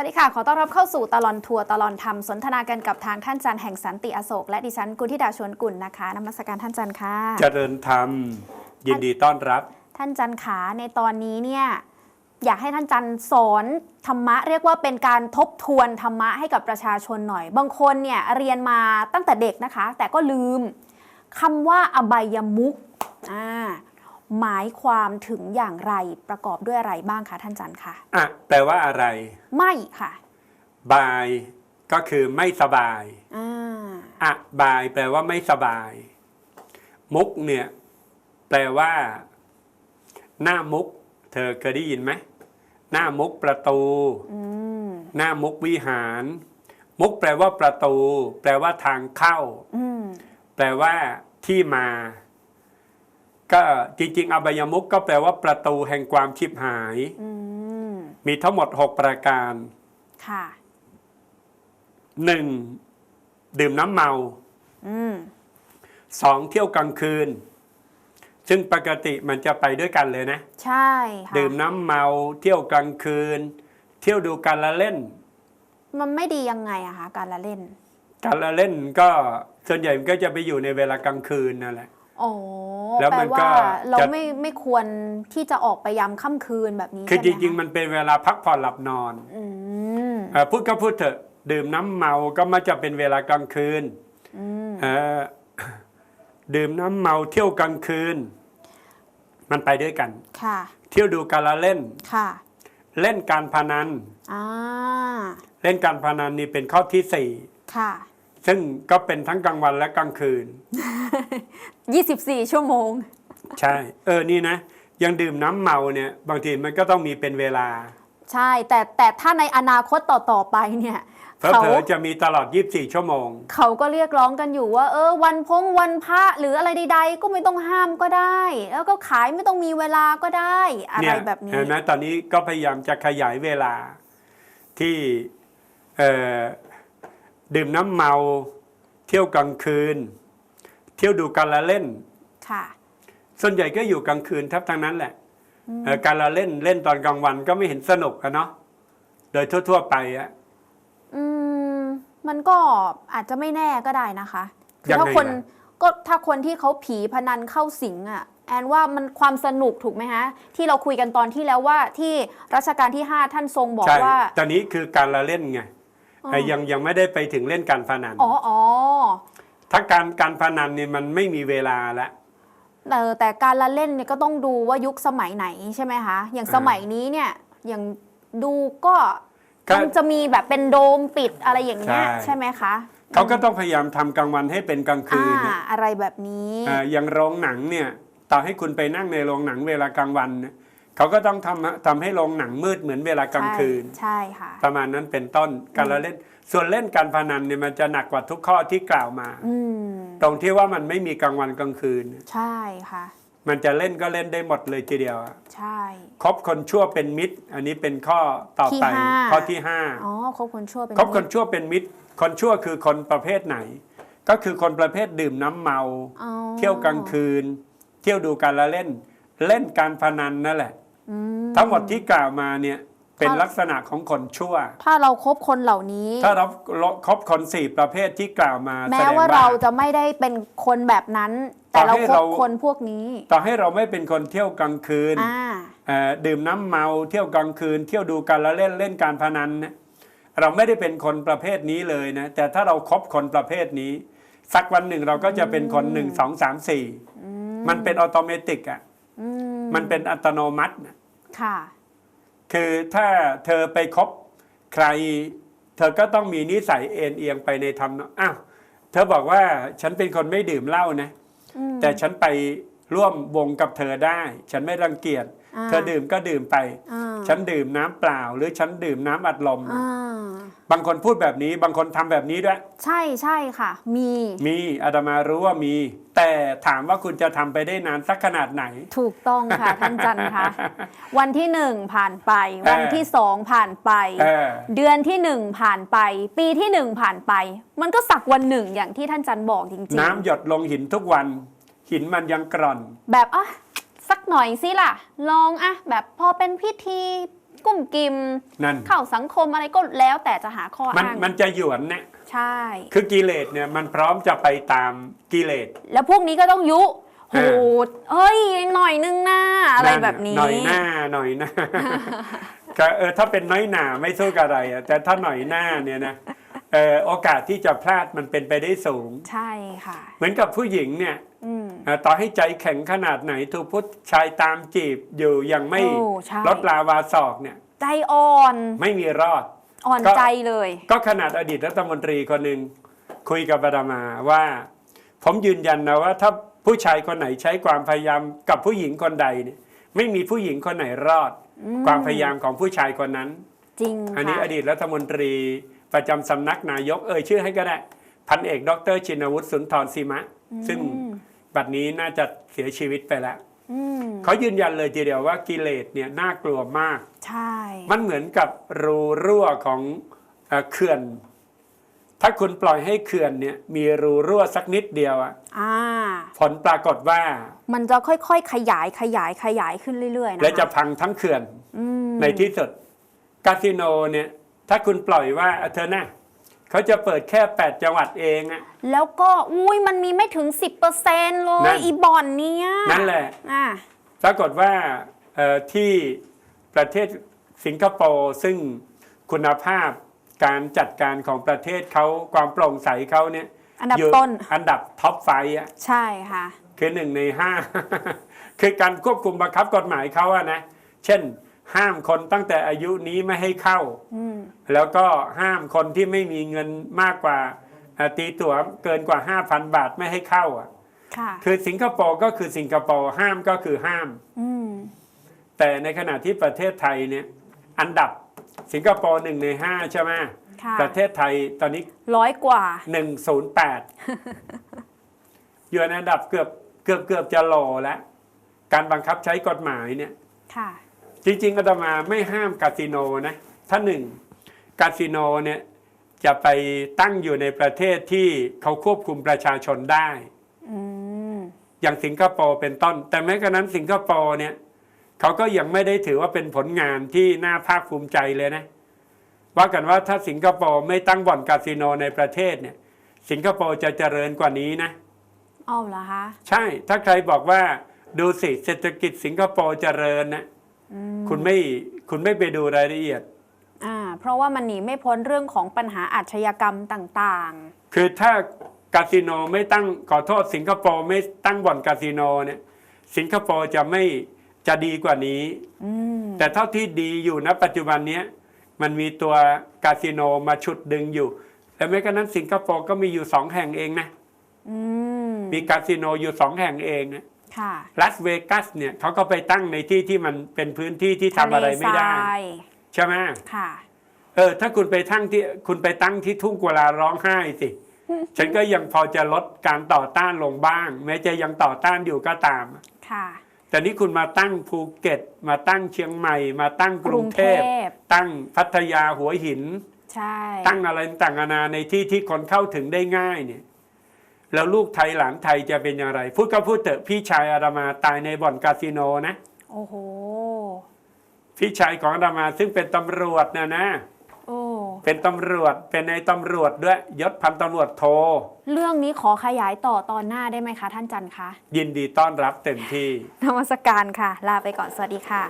วัสดีค่ะ ขอต้อนรับเข้าสู่ตลอนทัวร์ตลอนธรรมสนทนากันกับทางท่านจันทร์แห่งสันติอโศก และดิฉันกุลธิดาชวนกุลนะคะนมัสการท่านจันทร์ค่ะ เจริญธรรม ยินดีต้อนรับ ท่านจันทร์ขาในตอนนี้เนี่ยอยากให้ท่านจันทร์สอนธรรมะเรียกว่าเป็นการทบทวนธรรมะให้กับประชาชนหน่อย บางคนเนี่ยเรียนมาตั้งแต่เด็กนะคะ แต่ก็ลืมคำว่าอบายมุกอ่า หมายความถึงอย่างไรประกอบด้วยอะไรบ้างคะท่านจันทร์คะอะแปลว่าอะไร ไม่ค่ะ บายก็คือไม่สบายอ่าอะบาย แปลว่าไม่สบาย มุกเนี่ย แปลว่า หน้ามุก เธอเคยได้ยินไหมหน้ามุกประตูอืมหน้ามุกวิหาร มุกแปลว่าประตู แปลว่าทางเข้าอืมแปลว่าที่มา ก็จริงๆ อบายมุกก็แปลว่าประตูแห่งความชิบหายอืมมีทั้งหมด6ประการค่ะหนึ่งดื่มน้ำเมาอืมสองเที่ยวกลางคืน ซึ่งปกติมันจะไปด้วยกันเลยนะ ใช่ค่ะดื่มน้ำเมาเที่ยวกลางคืน เที่ยวดูการละเล่น มันไม่ดียังไงอะคะการละเล่น การละเล่นก็ส่วนใหญ่มันก็จะไปอยู่ในเวลากลางคืนนั่นแหละ โอ้แล้วแปลมันก็ว่าเราจะ ไม่ไม่ควรที่จะออกไปยามค่ำคืนแบบนี้คือจใช่ไหริงคะๆมันเป็นเวลาพักผ่อนหลับนอนอืมเอ่อพูดก็พูดเถอะ ดื่มน้ำเมาก็มาจะเป็นเวลากลางคืนอืมเอ่อดื่มน้ำเมาเที่ยวกลางคืน มันไปด้วยกัน ค่ะ เที่ยวดูการละเล่น ค่ะเล่นการพนัน อ่าเล่นการพนันนี่เป็นข้อที่สี่ค่ะ ซึ่งก็เป็นทั้งกลางวันและกลางคืน 24 ชั่วโมง ใช่ เออนี่นะ ยังดื่มน้ำเมาเนี่ย บางทีมันก็ต้องมีเป็นเวลา ใช่ แต่แต่ถ้าในอนาคตต่อต่อๆไปเนี่ยเผลเขาอๆจะมีตลอด 24 ชั่วโมง เขาก็เรียกร้องกันอยู่ว่า เออ วันพงวันพระหรืออะไรใด ๆ ก็ไม่ต้องห้ามก็ได้ แล้วก็ขายไม่ต้องมีเวลาก็ได้ อะไรเนี่ยแบบนี้เห็นไหมตอนนี้ก็พยายามจะขยายเวลาที่เอ่อ ดื่มน้ำเมา เที่ยวกลางคืน เที่ยวดูการละเล่น ค่ะ ส่วนใหญ่ก็อยู่กลางคืนทับทั้งนั้นแหละเอ่อการละเล่นเล่นตอนกลางวันก็ไม่เห็นสนุกอะเนาะโดยทั่ว ๆ ไปอะอืมมันก็อาจจะไม่แน่ก็ได้นะคะคือยังถ้าไงคนล่ะก็ถ้าคนที่เขาผีพนันเข้าสิงอะแอนว่ามันความสนุกถูกไหมฮะ ที่เราคุยกันตอนที่แล้วว่าที่รัชกาลที่ 5 ท่านทรงบอกใช่ว่าตอนนี้คือการละเล่นไงอ๋อไอ้ ยังยังไม่ได้ไปถึงเล่นการพนันอ๋ออ๋อถ้าการการพนันเนี่ยมันไม่มีเวลาละเออแต่การละเล่นเนี่ยก็ต้องดูว่ายุคสมัยไหนใช่ไหมคะ อย่างอ่าสมัยนี้เนี่ยอย่างดูก็ก็มันจะมีแบบเป็นโดมปิดอะไรอย่างเงี้ยใช่ใช่ไหมคะเขาก็ต้องพยายามทำกลางวันให้เป็นกลางคือ่านนะอะไรแบบนี้อ่าอย่างโรงหนังเนี่ยต่อให้คุณไปนั่งในโรงหนังเวลากลางวัน เนี่ยเขาก็ต้องทำทำให้โรงหนังมืดเหมือนเวลากลางคืน ใช่ค่ะ ประมาณนั้นเป็นต้นการละเล่น ส่วนเล่นการพนันเนี่ยมันจะหนักกว่าทุกข้อที่กล่าวมาอืมตรงที่ว่ามันไม่มีกลางวันกลางคืน ใช่ค่ะ มันจะเล่นก็เล่นได้หมดเลยทีเดียวอะใช่คบคนชั่วเป็นมิตร อันนี้เป็นข้อต่อที่ไปห้าข้อที่ห้าอ๋อคบคนชั่วเป็นคบคนมิตรชั่วเป็นมิตร คนชั่วคือคนประเภทไหน ก็คือคนประเภทดื่มน้ำเมาอ๋อเที่ยวกลางคืน เที่ยวดูการละเล่นเล่นการพนันนั่นแหละอืม ทั้งหมดที่กล่าวมาเนี่ยเป็นถ้าลักษณะของคนชั่ว ถ้าเราคบคนเหล่านี้ ถ้าเราครบคนสี่ประเภทที่กล่าวมา แม้สดงว่าเราจะไม่ได้เป็นคนแบบนั้น แต่เราต่อให้คบเราคนพวกนี้ ต่อให้เราไม่เป็นคนเที่ยวกลางคืนอ่าเอ่อดื่มน้ำเมาเที่ยวกลางคืน เที่ยวดูการละเล่นเล่นการพนันเนี่ยเราไม่ได้เป็นคนประเภทนี้เลยนะ แต่ถ้าเราครบคนประเภทนี้ สักวันหนึ่งเราก็จะเป็นคนหนึ่งสองสามสี่มันเป็นออโตเมติกอะอืมมันเป็นอัตโนมัติน่ะ ค่ะ คือถ้าเธอไปคบใคร เธอก็ต้องมีนิสัยเอ็นเอียงไปในธรรมเนอะอ้าวเธอบอกว่าฉันเป็นคนไม่ดื่มเหล้านะอืมแต่ฉันไปร่วมวงกับเธอได้ ฉันไม่รังเกียจอ่าเธอดื่มก็ดื่มไปอ่าฉันดื่มน้ำเปล่า หรือฉันดื่มน้ำอัดลมอ่า บางคนพูดแบบนี้บางคนทำแบบนี้ด้วย ใช่ใช่ค่ะ มีมีอาตมารู้ว่ามี แต่ถามว่าคุณจะทำไปได้นานสักขนาดไหน ถูกต้องค่ะท่านจันทร์ค่ะ วันที่หนึ่งผ่านไปเออวันที่สองผ่านไปเออเดือนที่หนึ่งผ่านไป ปีที่หนึ่งผ่านไป มันก็สักวันหนึ่งอย่างที่ท่านจันทร์บอกจริงน้ำหยดลงหินทุกวัน หินมันยังกร่อนๆแบบอะสักหน่อยสิล่ะ ลองอะแบบพอเป็นพิธี กุ้มกิมนั่นเข้าสังคมอะไรก็แล้วแต่จะหาข้อมันอ้างมันจะหยวนเนี่ยใช่ คือกิเลสเนี่ยมันพร้อมจะไปตามกิเลส แล้วพวกนี้ก็ต้องยุโหเออดเฮ้ยหน่อยนึงหน้าอะไรแบบนี้ หน่อยหน้าหน่อยหน้าก็เออถ้าเป็นน้อยหนาไม่สู้กับอะไรอะแต่ถ้าหน่อยหน้าเนี่ยนะ เออโอกาสที่จะพลาดมันเป็นไปได้สูง ใช่ค่ะเหมือนกับผู้หญิงเนี่ยอืม เอ่อต่อให้ใจแข็งขนาดไหนถูกผู้ชายตามจีบอยู่ยังไม่โอ้ใช่ ลดลาวาศอกเนี่ยใจอ่อนไม่มีรอด อ่อนก็ ใจเลย ก็ขนาดอดีตรัฐมนตรีคนหนึ่งคุยกับอาดามาว่า ผมยืนยันนะว่า ถ้าผู้ชายคนไหนใช้ความพยายามกับผู้หญิงคนใดเนี่ยไม่มีผู้หญิงคนไหนรอด ความพยายามของผู้ชายคนนั้น จริงอันนี้ค่ะอดีตรัฐมนตรี ประจำสำนักนายกเอ่ยชื่อให้ก็ได้ พันเอกดรชินวุฒิสุนทรสีมะ ซึ่งบัดนี้น่าจะเสียชีวิตไปแล้วอืมเขายืนยันเลยทีเดียวว่ากิเลสเนี่ยน่ากลัวมาก ใช่ มันเหมือนกับรูรั่วของเอ่อเขื่อน ถ้าคุณปล่อยให้เขื่อนเนี่ยมีรูรั่วสักนิดเดียวอะอ่าผลปรากฏว่า มันจะค่อยๆขยายขยายขยายขึ้นเรื่อยๆนะคะและจะพังทั้งเขื่อนอืมในที่สุดคาสิโนเนี่ย ถ้าคุณปล่อยว่าเธอนะเขาจะเปิดแค่ 8 จังหวัดเองอะ แล้วก็อุ้ยมันมีไม่ถึง 10%เลนั่ยนอีบอนเนี่ยนั่นแหละ อ่าปรากฏว่าเอ่อที่ประเทศสิงคโปร์ซึ่งคุณภาพการจัดการของประเทศเขาความโปร่งใสเขาเนี่ยอันดับยู่ต้น อันดับท็อปไฟว์อะใช่ค่ะ คือหนึ่งในห้า คือการควบคุมบังคับกฎหมายเขาอะนะ เช่น ห้ามคนตั้งแต่อายุนี้ไม่ให้เข้าอืมแล้วก็ห้ามคนที่ไม่มีเงินมากกว่าเอ่อตีตั๋วเกินกว่า 5,000 บาทไม่ให้เข้าอะค่ะคือสิงคโปร์ก็คือสิงคโปร์ห้ามก็คือห้ามอืมแต่ในขณะที่ประเทศไทยเนี่ย อันดับสิงคโปร์หนึ่งในห้าใช่ไหมค่ะประเทศไทยตอนนี้ร้อยกว่า108อยู่ในอันดับเกือบเกือบเกือบจะโหลแล้ว การบังคับใช้กฎหมายเนี่ยค่ะ จริงๆอาตมาไม่ห้ามคาสิโนนะถ้าหนึ่งคาสิโนเนี่ยจะไปตั้งอยู่ในประเทศที่เขาควบคุมประชาชนได้อืมอย่างสิงคโปร์เป็นต้น แต่แม้กระนั้นสิงคโปร์เนี่ยเขาก็ยังไม่ได้ถือว่าเป็นผลงานที่น่าภาคภูมิใจเลยนะ ว่ากันว่าถ้าสิงคโปร์ไม่ตั้งบ่อนคาสิโนในประเทศเนี่ย สิงคโปร์จะเจริญกว่านี้นะเอาเหรอคะ ใช่ ถ้าใครบอกว่าดูสิเศรษฐกิจสิงคโปร์เจริญนะอืม คุณไม่คุณไม่ไปดูรายละเอียดอ่าเพราะว่ามันหนีไม่พ้นเรื่องของปัญหาอาชญากรรมต่างคือถ้าคาสิโนไม่ตั้งขอโทษสิงคโปร์ไม่ตั้งบ่อนคาสิโนเนี่ยสิงคโปร์จะไม่จะดีกว่านี้ๆอืมแต่เท่าที่ดีอยู่ณปัจจุบันเนี้ยมันมีตัวคาสิโนมาฉุดดึงอยู่ และแม้กระนั้นสิงคโปร์ก็มีอยู่สองแห่งเองนะอืมมีคาสิโนอยู่สองแห่งเองนะค่ะ ลาสเวกัสเนี่ยเขาก็ไปตั้งในที่ที่มันเป็นพื้นที่ที่ทำอะไรไม่ได้ทะเลทรายใช่ไหมค่ะเออถ้าคุณไปตั้งที่คุณไปตั้งที่ทุ่งกุลาร้องไห้สิ ฉันก็ยังพอจะลดการต่อต้านลงบ้าง แม้จะยังต่อต้านอยู่ก็ตามค่ะแต่นี่คุณมาตั้งภูเก็ต มาตั้งเชียงใหม่ มาตั้งกรุงเทพกรุงเทพตั้งพัทยาหัวหินใช่ตั้งอะไรต่างๆนานาในที่ที่คนเข้าถึงได้ง่ายเนี่ย แล้วลูกไทยหลานไทยจะเป็นอย่างไร พูดก็พูดเถอะพี่ชายอาดามาตายในบ่อนคาสิโนนะ โอ้โห พี่ชายของอาดามาซึ่งเป็นตำรวจนะนะโอ้เป็นตำรวจเป็นในายตำรวจด้วยยศพันตำรวจโท เรื่องนี้ขอขยายต่อตอนหน้าได้ไหมคะ ท่านจันทร์คะ ยินดีต้อนรับเต็มที่นมัสการค่ะ ลาไปก่อนสวัสดีค่ะ